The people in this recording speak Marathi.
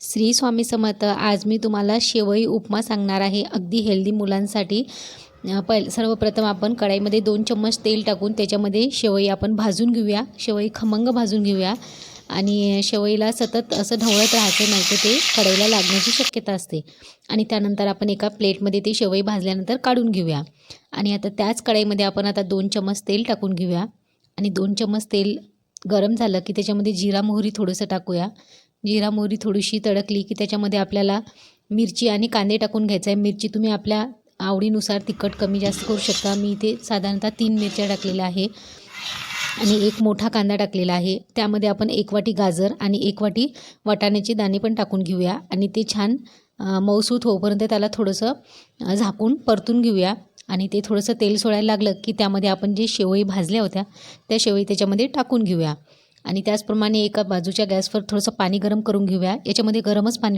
श्री स्वामी समर्थ आज मी तुम्हाला शेवई उपमा सांगणार आहे. अगदी हेल्दी मुलांसाठी. पहिले सर्वप्रथम आपण कढाईमध्ये दोन चम्मच तेल टाकून त्याच्यामध्ये शेवई आपण भाजून घेऊया. शेवई खमंग भाजून घेऊया. आणि शेवईला सतत असं ढवळत राहायचं नाही तर ते कढईला लागण्याची शक्यता असते. आणि त्यानंतर आपण एका प्लेटमध्ये ते शेवई भाजल्यानंतर काढून घेऊया. आणि आता त्याच कढईमध्ये आपण आता दोन चम्मच तेल टाकून घेऊया. आणि दोन चम्मच तेल गरम झालं की त्याच्यामध्ये जिरा मोहरी थोडंसं टाकूया. जिरा मोहरी थोडीशी तडकली की त्याच्यामध्ये आपल्याला मिरची आणि कांदे टाकून घ्यायचं आहे. मिरची तुम्ही आपल्या आवडीनुसार तिखट कमी जास्त करू शकता. मी इथे साधारणतः तीन मिरच्या टाकलेल्या आहे. आणि एक मोठा कांदा टाकलेला आहे. त्यामध्ये आपण एक वाटी गाजर आणि एक वाटी वाटाण्याचे दाणे पण टाकून घेऊया. आणि ते छान मऊसूत होईपर्यंत त्याला थोडंसं झाकून परतून घेऊया. आणि ते थोडंसं तेल सोडायला लागलं की त्यामध्ये आपण जे शेवई भाजल्या होत्या त्या शेवई त्याच्यामध्ये टाकून घेऊया. आणि त्याचप्रमाणे एका बाजूच्या गॅसवर थोडंसं पाणी गरम करून घेऊया. याच्यामध्ये गरमच पाणी